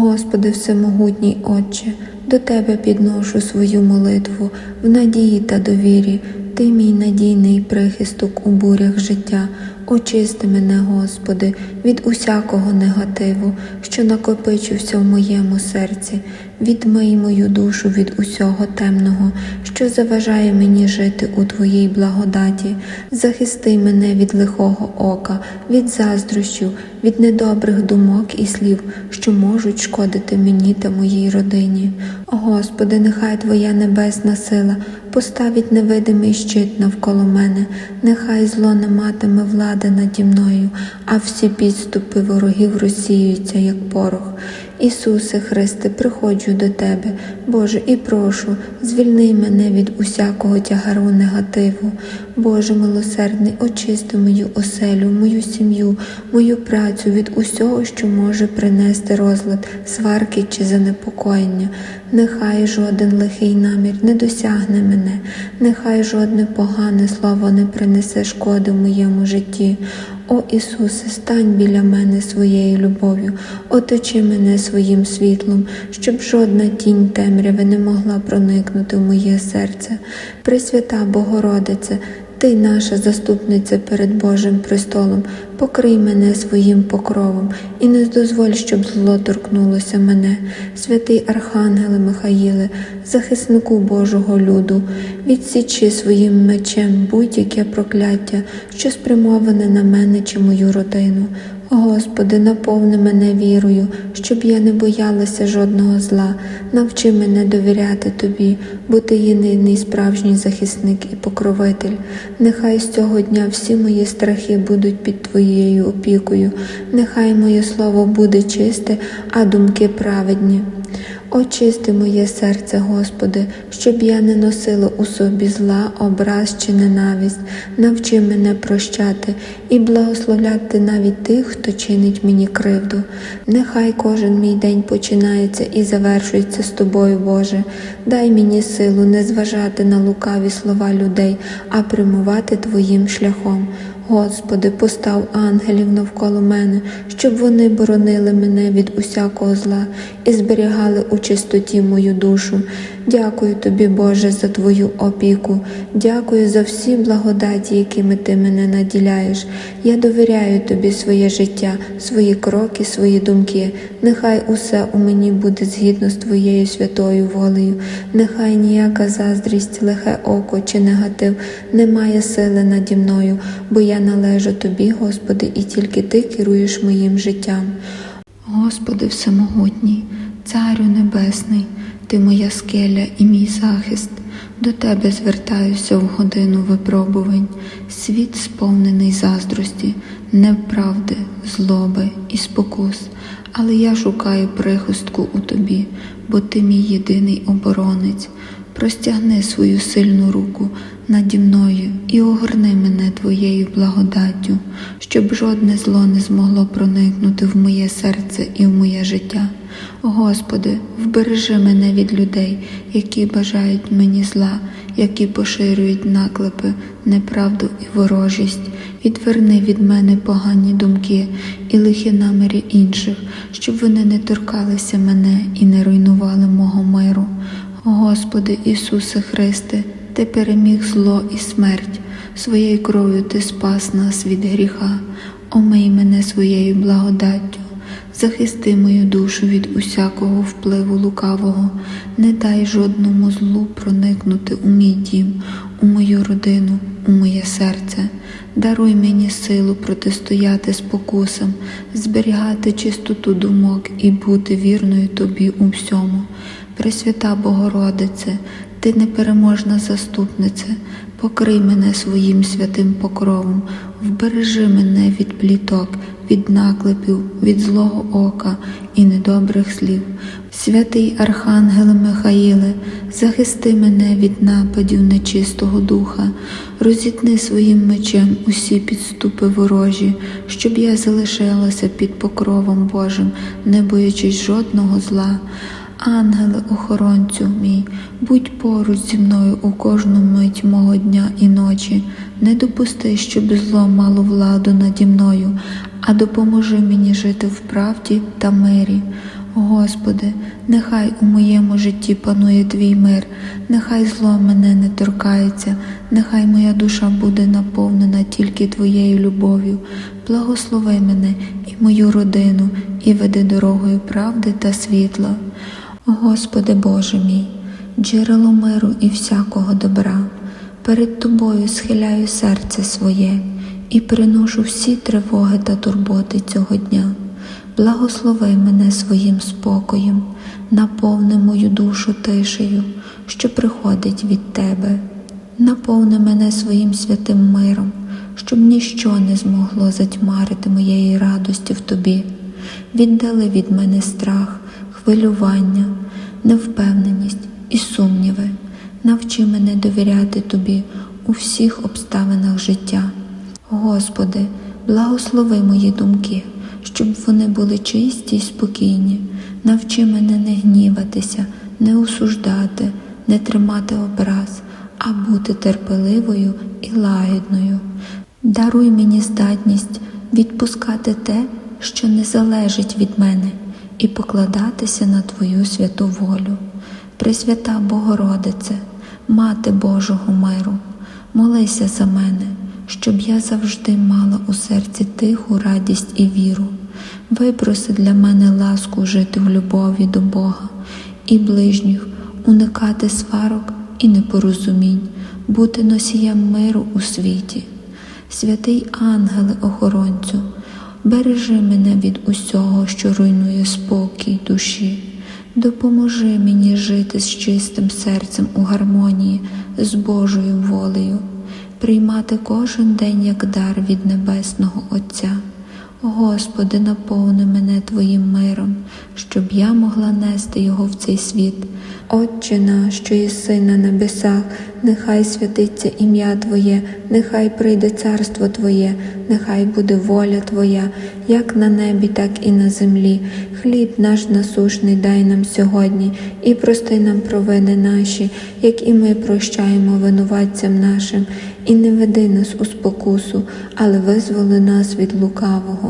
Господи Всемогутній Отче, до Тебе підношу свою молитву в надії та довірі. Ти мій надійний прихисток у бурях життя. Очисти мене, Господи, від усякого негативу, що накопичився в моєму серці. Відмий мою душу від усього темного, що заважає мені жити у Твоїй благодаті. Захисти мене від лихого ока, від заздрощів, від недобрих думок і слів, що можуть шкодити мені та моїй родині. Господи, нехай Твоя небесна сила поставить невидимий щит навколо мене, нехай зло не матиме влади наді мною, а всі підступи ворогів розсіюються, як порох. Ісусе Христе, приходжу до Тебе, Боже, і прошу, звільни мене від усякого тягару негативу. Боже милосердний, очисти мою оселю, мою сім'ю, мою працю від усього, що може принести розлад, сварки чи занепокоєння. Нехай жоден лихий намір не досягне мене, нехай жодне погане слово не принесе шкоди в моєму житті. О Ісусе, стань біля мене своєю любов'ю, оточи мене своїм світлом, щоб жодна тінь темряви не могла проникнути в моє серце. Пресвята Богородице, ти наша заступниця перед Божим престолом, покрий мене своїм покровом і не дозволь, щоб зло торкнулося мене, святий Архангеле Михаїле, захиснику Божого люду, відсічи своїм мечем будь-яке прокляття, що спрямоване на мене чи мою родину. Господи, наповни мене вірою, щоб я не боялася жодного зла, навчи мене довіряти Тобі, бо Ти єдиний справжній захисник і покровитель. Нехай з цього дня всі мої страхи будуть під Твоєю опікою, нехай моє слово буде чисте, а думки праведні. Очисти моє серце, Господи, щоб я не носила у собі зла, образ чи ненависть, навчи мене прощати і благословляти навіть тих, хто чинить мені кривду. Нехай кожен мій день починається і завершується з Тобою, Боже. Дай мені силу не зважати на лукаві слова людей, а прямувати Твоїм шляхом. Господи, постав ангелів навколо мене, щоб вони боронили мене від усякого зла і зберігали у чистоті мою душу. Дякую тобі, Боже, за Твою опіку. Дякую за всі благодаті, якими ти мене наділяєш. Я довіряю тобі своє життя, свої кроки, свої думки. Нехай усе у мені буде згідно з Твоєю святою волею. Нехай ніяка заздрість, лихе око чи негатив не має сили наді мною, бо я належу тобі, Господи, і тільки Ти керуєш моїм життям. Господи Всемогутній, Царю Небесний, Ти моя скеля і мій захист, до Тебе звертаюся в годину випробувань, світ сповнений заздрості, неправди, злоби і спокус, але я шукаю прихистку у Тобі, бо Ти мій єдиний оборонець. Простягни свою сильну руку наді мною і огорни мене Твоєю благодаттю, щоб жодне зло не змогло проникнути в моє серце і в моє життя. Господи, вбережи мене від людей, які бажають мені зла, які поширюють наклепи, неправду і ворожість. Відверни від мене погані думки і лихі наміри інших, щоб вони не торкалися мене і не руйнували мого миру. Господи Ісусе Христе, Ти переміг зло і смерть, своєю кров'ю Ти спас нас від гріха, омий мене своєю благодаттю, захисти мою душу від усякого впливу лукавого, не дай жодному злу проникнути у мій дім, у мою родину, у моє серце. Даруй мені силу протистояти спокусам, зберігати чистоту думок і бути вірною Тобі у всьому. Пресвята Богородице, Ти непереможна заступниця, покрий мене своїм святим покровом, вбережи мене від пліток, від наклепів, від злого ока і недобрих слів. Святий Архангеле Михаїле, захисти мене від нападів нечистого духа, розітни своїм мечем усі підступи ворожі, щоб я залишилася під покровом Божим, не боячись жодного зла. Ангеле, охоронцю мій, будь поруч зі мною у кожну мить мого дня і ночі, не допусти, щоб зло мало владу наді мною, а допоможи мені жити в правді та мирі. Господи, нехай у моєму житті панує Твій мир, нехай зло мене не торкається, нехай моя душа буде наповнена тільки Твоєю любов'ю. Благослови мене і мою родину, і веди дорогою правди та світла. Господи Боже мій, джерело миру і всякого добра, перед Тобою схиляю серце своє і приношу всі тривоги та турботи цього дня. Благослови мене своїм спокоєм, наповни мою душу тишею, що приходить від Тебе. Наповни мене своїм святим миром, щоб ніщо не змогло затьмарити моєї радості в Тобі. Віддали від мене страх, хвилювання, невпевненість і сумніви. Навчи мене довіряти Тобі у всіх обставинах життя. Господи, благослови мої думки, щоб вони були чисті й спокійні. Навчи мене не гніватися, не осуждати, не тримати образ, а бути терпеливою і лагідною. Даруй мені здатність відпускати те, що не залежить від мене, і покладатися на Твою святу волю. Пресвята Богородице, Мати Божого миру, молися за мене, щоб я завжди мала у серці тиху радість і віру. Випроси для мене ласку жити в любові до Бога і ближніх, уникати сварок і непорозумінь, бути носієм миру у світі. Святий ангеле охоронцю, бережи мене від усього, що руйнує спокій душі. Допоможи мені жити з чистим серцем у гармонії з Божою волею, приймати кожен день як дар від Небесного Отця. Господи, наповни мене Твоїм миром, щоб я могла нести його в цей світ. Отче наш, що єси на небесах, нехай святиться ім'я Твоє, нехай прийде царство Твоє, нехай буде воля Твоя, як на небі, так і на землі. Хліб наш насушний дай нам сьогодні, і прости нам провини наші, як і ми прощаємо винуватцям нашим, і не веди нас у спокусу, але визволи нас від лукавого.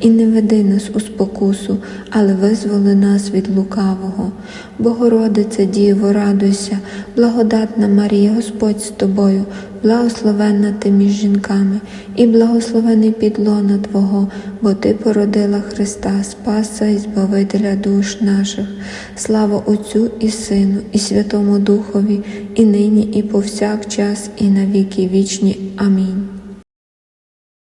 і не веди нас у спокусу, але визволи нас від лукавого. Богородице, Діво, радуйся, благодатна Марія, Господь з тобою, благословенна ти між жінками, і благословений підлона Твого, бо Ти породила Христа, Спаса і Збавителя душ наших. Слава Отцю і Сину, і Святому Духові, і нині, і повсякчас, і на віки вічні. Амінь.